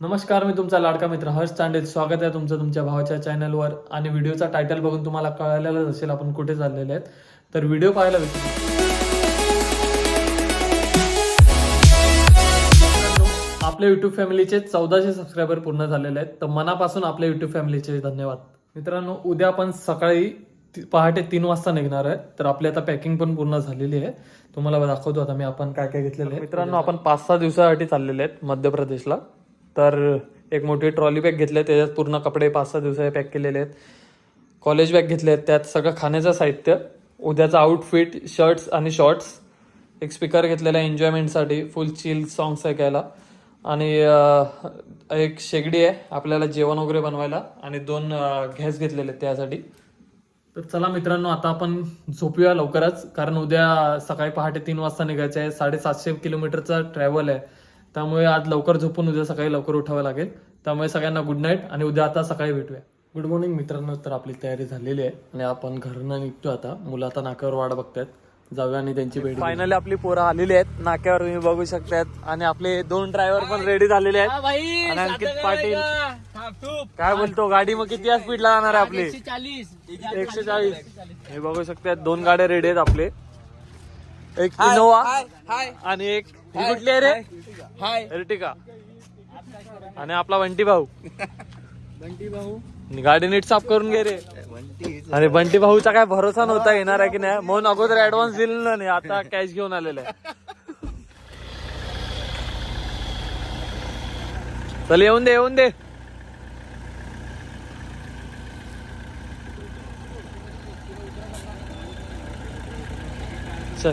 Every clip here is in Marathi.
नमस्कार मी तुमचा लाडका मित्र हर्ष चांडे स्वागत आहे तुमचं तुमच्या भावाच्या चॅनलवर. आणि व्हिडिओचा टायटल बघून तुम्हाला कळलेलंच असेल आपण कुठे चाललेले आहेत. तर व्हिडिओ पाहायला विसरू आपल्या युट्यूब फॅमिलीचे चौदाशे सबस्क्रायबर पूर्ण झालेले आहेत. तर मनापासून आपल्या युट्यूब फॅमिलीचे धन्यवाद. मित्रांनो उद्या आपण सकाळी पहाटे तीन वाजता निघणार आहे. तर आपली आता पॅकिंग पण पूर्ण झालेली आहे. तुम्हाला दाखवतो आता मी आपण काय काय घेतलेलं आहे मित्रांनो आपण पाच सहा दिवसासाठी चाललेले आहेत मध्य प्रदेशला. तर एक मोठी ट्रॉली बॅग घेतली आहे त्याच्यात पूर्ण कपडे पाच सहा दिवसाचे पॅक केलेले आहेत. कॉलेज बॅग घेतले आहेत त्यात सगळं खाण्याचं साहित्य उद्याचं आउटफिट शर्ट्स आणि शॉर्ट्स एक स्पीकर घेतलेला आहे एन्जॉयमेंटसाठी फुल चिल सॉंग्स ऐकायला. आणि एक शेगडी आहे आपल्याला जेवण वगैरे बनवायला. आणि दोन गॅस घेतलेले आहेत त्यासाठी. तर चला मित्रांनो आता आपण झोपूया लवकरच कारण उद्या सकाळी पहाटे तीन वाजता निघायचं आहे. साडेसातशे किलोमीटरचा ट्रॅव्हल आहे. त्यामुळे आज लवकर झोपून उद्या सकाळी लवकर उठावं लागेल. त्यामुळे सगळ्यांना गुड नाईट आणि उद्या आता सकाळी भेटूया. गुड मॉर्निंग मित्रांनो तर आपली तयारी झालेली आहे आणि आपण घरनं निघतो आता. मुलं आता नाक्यावर वाट बघतायत. जाऊया आणि त्यांची भेट फायनली आपली पोरं आलेली आहेत. नाक्यावर तुम्ही बघू शकतात आणि आपले दोन ड्रायव्हर पण रेडी झालेले आहेत. आणि अंकित पाटील. काय बोलतो? गाडी मग किती स्पीडला जाणार आहे आपली? एकशे चाळीस. हे बघू शकतात दोन गाड्या रेडी आहेत आपले. एक इनोवा आणि एक ही कुठली आहे रे? एर्टिका आणि आपला बंटी भाऊ. बंटी भाऊ. गाडी नीट साफ करून घे रे. आणि बंटी भाऊचा काय भरोसा नव्हता येणार आहे की नाही? म्हणून अगोदर ऍडव्हान्स दिलेला नाही आता कॅश घेऊन आलेला आहे. चल येऊन दे येऊन दे. चल.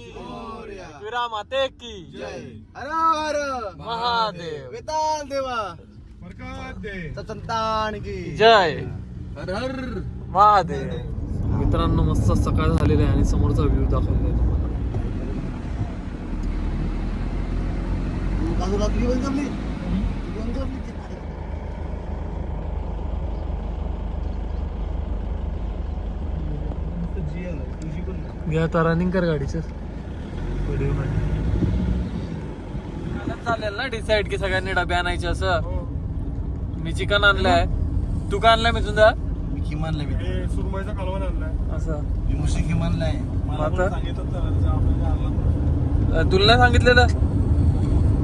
विरा माते की महादेव। वेताल देवा। संतान की। जय। हर हर। महादेव। मित्रांनो मस्त सकाळ झालेली आहे आणि समोरचा व्ह्यू दाखवलेला आहे तुम्हाला. बाजूला बंद जमली बंद जमली. घ्या आता रनिंग कर गाडीच. चालेल ना डिसाईड की सगळ्यांनी डबे आणायचे असं. मी चिकन आणलंय. तू का आणलंय मी तुझा मी किमानला मी सुरमईचा कालवण आणलाय. असं. मी मुशी किमानला आहे मला आता? पण सांगितलं तर आपल्याला आणला अं, तुला नाही सांगितलेलं?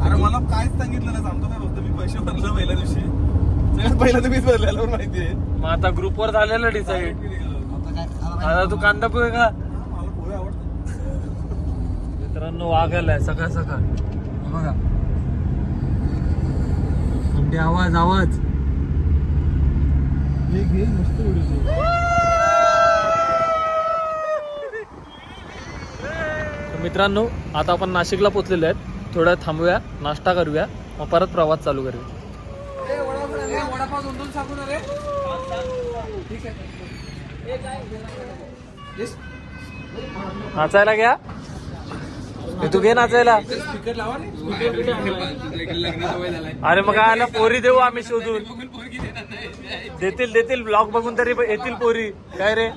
अरे मला काहीच सांगितलं नाही. सांगतो काय फक्त? मी पैसे भरले पहिल्या दिवशी. सगळ्यात पहिला तुम्हीच भरलेला पण माहिती आहे मग आता ग्रुपवर झालेलं डिसाईड आता काय आता तू कांदा पोहे का? मित्रांनो वाघ आलाय. सकाळ सकाळ. बघा. म्हणजे आवाज आवाज. घे मस्त मित्रांनो आता आपण नाशिकला पोहोचलेलो आहेत. थोडं थांबूया नाश्ता करूया मग परत प्रवास चालू करूया. नाचायला घ्या तू घे नाचायला अरे मग काय आला पोरी देऊ आम्ही शोधून. देतील देतील. ब्लॉग बघून तरी येतील पोरी. काय रे?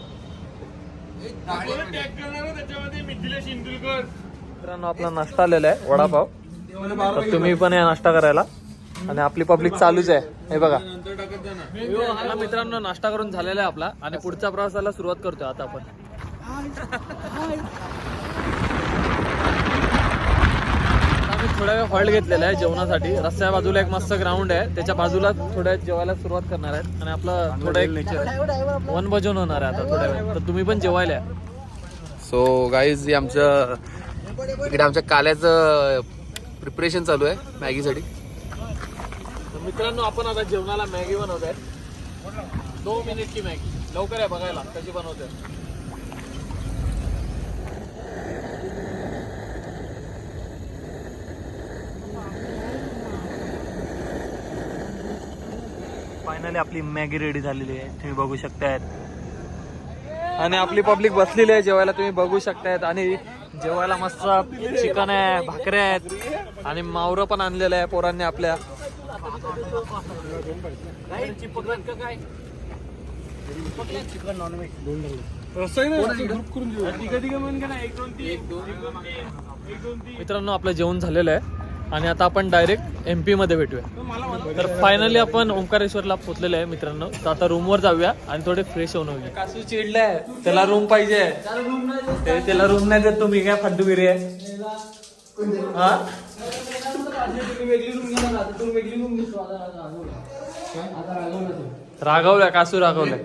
मित्रांनो आपला नाश्ता आलेला आहे वडापाव. तर तुम्ही पण या नाश्ता करायला. आणि आपली पब्लिक चालूच आहे. हे बघा. मित्रांनो नाश्ता करून झालेला आहे आपला. आणि पुढच्या प्रवासाला सुरुवात करतोय आता आपण. आम्ही थोडा वेळ हॉल्ट घेतलेला आहे जेवणासाठी. रस्त्या बाजूला एक मस्त ग्राउंड आहे. त्याच्या बाजूला थोड्या जेवायला सुरुवात करणार आहेत. आणि आपलं थोडं एक नेचर वन भजन होणार आहे आता थोड्या वेळ. तर तुम्ही पण जेवायला. सो गाईज हे आमचं इकडे आमच्या काल्याचं प्रिपरेशन चालू आहे मॅगीसाठी. तर मित्रांनो आपण आता जेवणाला मॅगी बनवत आहे दोन मिनिटची मॅगी. लवकर आहे बघायला कशी बनवते फायनली आपली मॅगी रेडी झालेली आहे. तुम्ही बघू शकतायत. आणि आपली पब्लिक बसलेली आहे जेवायला. तुम्ही बघू शकतायत. आणि जेवायला मस्त चिकन आहे भाकऱ्या आहेत. आणि मावरं पण आणलेलं आहे पोरांनी आपल्या. मित्रांनो आपलं जेवण झालेलं आहे. आणि आता आपण डायरेक्ट एम पी मध्ये भेटूया. तर फायनली आपण ओंकारेश्वरला पोहोचलेलो आहे मित्रांनो. तर आता रूमवर जाऊया आणि थोडे फ्रेश होऊन होऊया कासू चिडलाय. त्याला रूम पाहिजे. ते- त्याला रूम नाही देत तुम्ही. काय फड्डूगिरी आहे हा? रागवलाय कासू रागवलाय.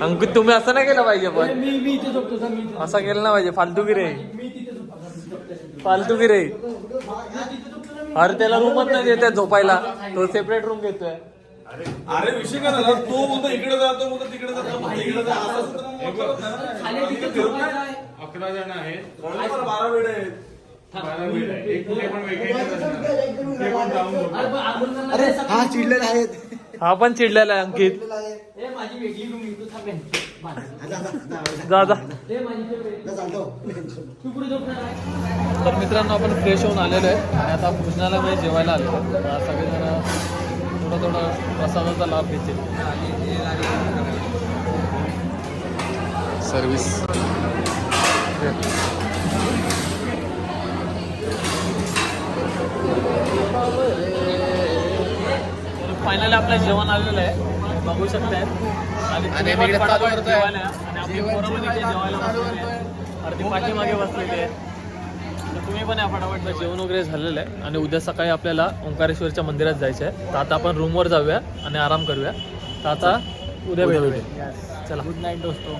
अंकुत तुम्ही असं नाही केलं पाहिजे पण. असं केलं ना पाहिजे. फालतूगिरी आहे फालतूगिरी आहे अरे त्याला रूमच नाही देत झोपायला. तो सेपरेट रूम घेतोय. अरे विषय काय झाला? तो बोलतो इकडे जातो बोलतो तिकडे जातो भाई इकडे जा. असं असं तर मग करत नाही ना. अकरा जण आहेत. बारा वेळ आहेत. आहे. पण. अरे हा चिडलेला आहेत हा पण चिडलेला आहे अंकित. जा तर मित्रांनो आपण फ्रेश होऊन आलेलो आहे. आणि आता भोजनाला वेळ जेवायला आलेलो आहे. तर सगळेजण थोडं थोडं प्रसादाचा लाभ घेतील. सर्विस फायनली आपलं जेवण आलेलं आहे. बघू शकताय आणि आणि तुम्ही आम्ही पण इकडे चालू फटाफट करतोय. जेवायला या. आणि आपली पोरं पण इथे जेवायला बसलेली. अर्धी पाठीमागे बसलेली तर तुम्ही पण या फटाफट. जेवण वगैरे झालेलं आहे. आणि उद्या सकाळी आपल्याला ओंकारेश्वरच्या मंदिरात जायचं आहे तर आता आपण रूमवर जाऊया आणि आराम करूया. तर आता उद्या भेटूया. चला. गुड नाईट दोस्तो.